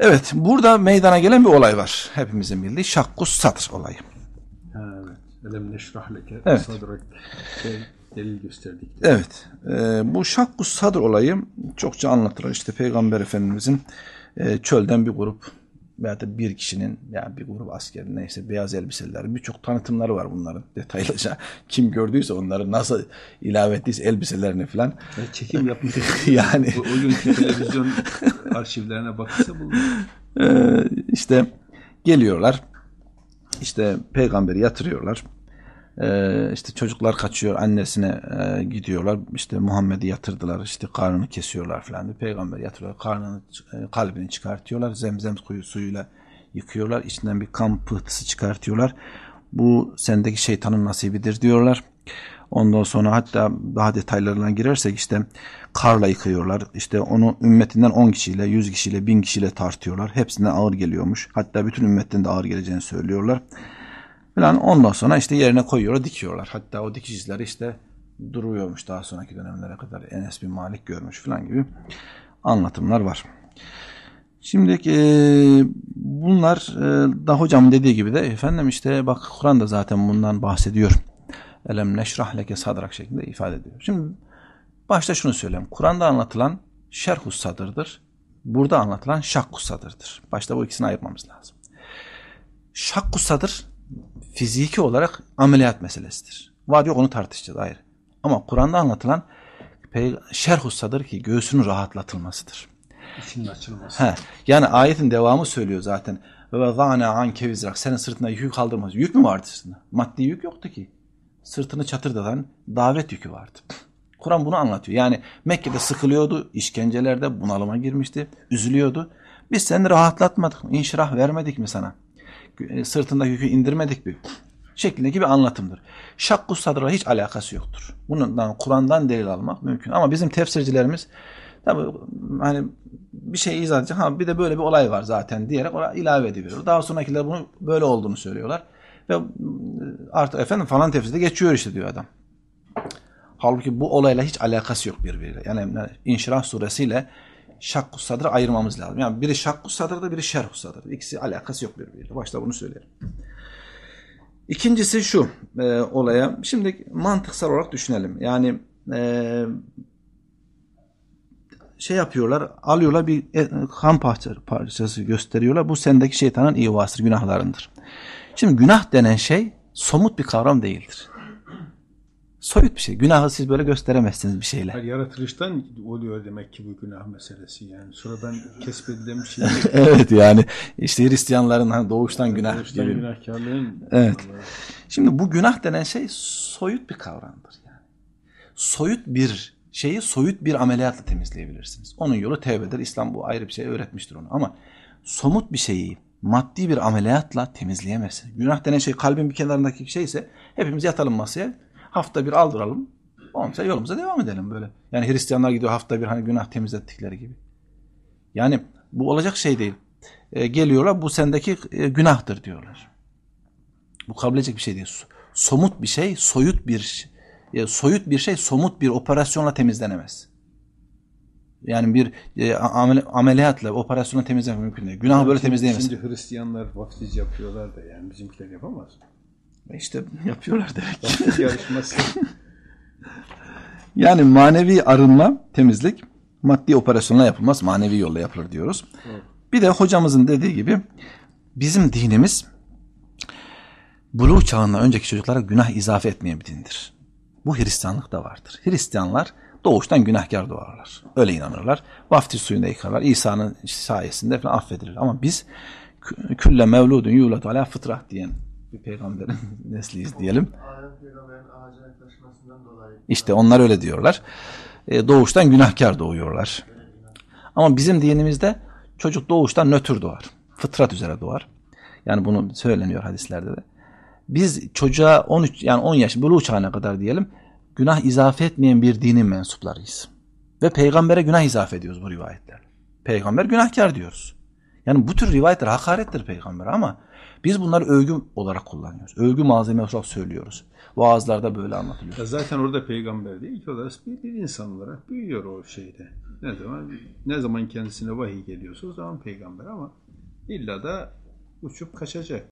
Evet burada meydana gelen bir olay var. Hepimizin bildiği şakkus satr olayı. Evet. Elem neşrah leke Evet. sadrak şey, delil gösterdik. Evet e, bu şakkus sadr olayı çokça anlatılır. İşte Peygamber Efendimizin e, çölden bir grup veya da bir kişinin yani bir grup askerin neyse beyaz elbiselerin birçok tanıtımları var bunların detaylıca. Kim gördüyse onları nasıl ilave ettiyse elbiselerini falan. Ya çekim yapmış. Yani o, o günkü televizyon arşivlerine bakılsa bulunur. Ee, işte geliyorlar işte peygamberi yatırıyorlar Ee, işte çocuklar kaçıyor annesine e, gidiyorlar işte Muhammed'i yatırdılar işte karnını kesiyorlar falan peygamberi yatırıyorlar karnını e, kalbini çıkartıyorlar zemzem suyu suyuyla yıkıyorlar içinden bir kan pıhtısı çıkartıyorlar bu sendeki şeytanın nasibidir diyorlar Ondan sonra hatta daha detaylarına girersek işte karla yıkıyorlar. İşte onu ümmetinden 10 kişiyle, 100 kişiyle, 1000 kişiyle tartıyorlar. Hepsinden ağır geliyormuş. Hatta bütün ümmetten de ağır geleceğini söylüyorlar. Falan ondan sonra işte yerine koyuyorlar, dikiyorlar. Hatta o dikiş izleri işte duruyormuş daha sonraki dönemlere kadar. Enes bin Malik görmüş falan gibi anlatımlar var. Şimdi e, bunlar e, da hocam dediği gibi de efendim işte bak Kur'an da zaten bundan bahsediyor. Elem neşrah leke sadrak şeklinde ifade ediyor. Şimdi başta şunu söyleyeyim. Kur'an'da anlatılan şerhus sadırdır. Burada anlatılan şakkus sadırdır. Başta bu ikisini ayırmamız lazım. Şakkus sadır fiziki olarak ameliyat meselesidir. Var yok onu tartışacağız ayrı. Ama Kur'an'da anlatılan şerhus sadır ki göğsünün rahatlatılmasıdır. İçinin açılması. He, yani ayetin devamı söylüyor zaten. Ve zâne anke vizrak. Senin sırtına yük kaldırmaz. Yük mü vardı sırtında? Maddi yük yoktu ki. Sırtını çatırdatan davet yükü vardı. Kur'an bunu anlatıyor. Yani Mekke'de sıkılıyordu, işkencelerde bunalıma girmişti, üzülüyordu. Biz seni rahatlatmadık, inşirah vermedik mi sana? Sırtındaki yükü indirmedik mi? Şeklindeki bir anlatımdır. Şakkus sadra hiç alakası yoktur. Bundan Kur'an'dan delil almak mümkün. Ama bizim tefsircilerimiz tabi hani bir şey izah edecek. Ha bir de böyle bir olay var zaten diyerek ona ilave ediyor. Daha sonrakiler bunu böyle olduğunu söylüyorlar. Ve artık efendim falan tefsirde geçiyor işte diyor adam. Halbuki bu olayla hiç alakası yok birbiriyle. Yani İnşirah suresiyle şakkus sadrı ayırmamız lazım. Yani biri şakkus sadrıdır, biri şerhus sadrıdır. İkisi alakası yok birbiriyle. Başta bunu söyleyelim. İkincisi şu e, olaya. Şimdi mantıksal olarak düşünelim. Yani e, şey yapıyorlar, alıyorlar bir kan parçası gösteriyorlar. Bu sendeki şeytanın ivasıdır, günahlarındır. Şimdi günah denen şey somut bir kavram değildir. Soyut bir şey. Günahı siz böyle gösteremezsiniz bir şeyle. Hayır, yaratılıştan oluyor demek ki bu günah meselesi yani. Sonra ben kesbedilen bir şey. evet yani işte Hristiyanların hani doğuştan günah doğuştan gibi. günahkarlığın. Evet. Şimdi bu günah denen şey soyut bir kavramdır yani. Soyut bir şeyi soyut bir ameliyatla temizleyebilirsiniz. Onun yolu tevbedir. İslam bu ayrı bir şey öğretmiştir onu. Ama somut bir şeyi maddi bir ameliyatla temizleyemezsiniz. Günah denen şey kalbin bir kenarındaki şey ise hepimiz yatalım masaya. Hafta bir aldıralım. Ondan yolumuza devam edelim böyle. Yani Hristiyanlar gidiyor hafta bir hani günah temizlettikleri gibi. Yani bu olacak şey değil. E, geliyorlar bu sendeki e, günahtır diyorlar. Bu kabul edecek bir şey değil. Somut bir şey, soyut bir e, soyut bir şey somut bir operasyonla temizlenemez. Yani bir e, amel, ameliyatla operasyonla temizlemek mümkün değil. Günahı böyle temizleyemez. Şimdi Hristiyanlar vaftiz yapıyorlar da yani bizimkiler yapamaz. İşte yapıyorlar demek. Yarışması. yani manevi arınma, temizlik maddi operasyonla yapılmaz. Manevi yolla yapılır diyoruz. Evet. Bir de hocamızın dediği gibi bizim dinimiz buluğ çağından önceki çocuklara günah izafe etmeyen bir dindir. Bu Hristiyanlık da vardır. Hristiyanlar doğuştan günahkar doğarlar. Öyle inanırlar. Vaftiz suyunda yıkarlar. İsa'nın sayesinde falan affedilir. Ama biz külle mevludun yulatu ala fıtrat diyen bir peygamberin nesliyiz diyelim. İşte onlar öyle diyorlar. E, doğuştan günahkar doğuyorlar. Ama bizim dinimizde çocuk doğuştan nötr doğar. Fıtrat üzere doğar. Yani bunu söyleniyor hadislerde de. Biz çocuğa 13 yani 10 yaş buluğ çağına kadar diyelim günah izafe etmeyen bir dinin mensuplarıyız. Ve peygambere günah izafe ediyoruz bu rivayetler. Peygamber günahkar diyoruz. Yani bu tür rivayetler hakarettir peygambere ama biz bunları övgü olarak kullanıyoruz. Övgü malzemesi olarak söylüyoruz. Vaazlarda böyle anlatılıyor. Zaten orada peygamber değil ki o da bir insan olarak büyüyor o şeyde. Ne zaman ne zaman kendisine vahiy geliyorsa o zaman peygamber ama illa da uçup kaçacak.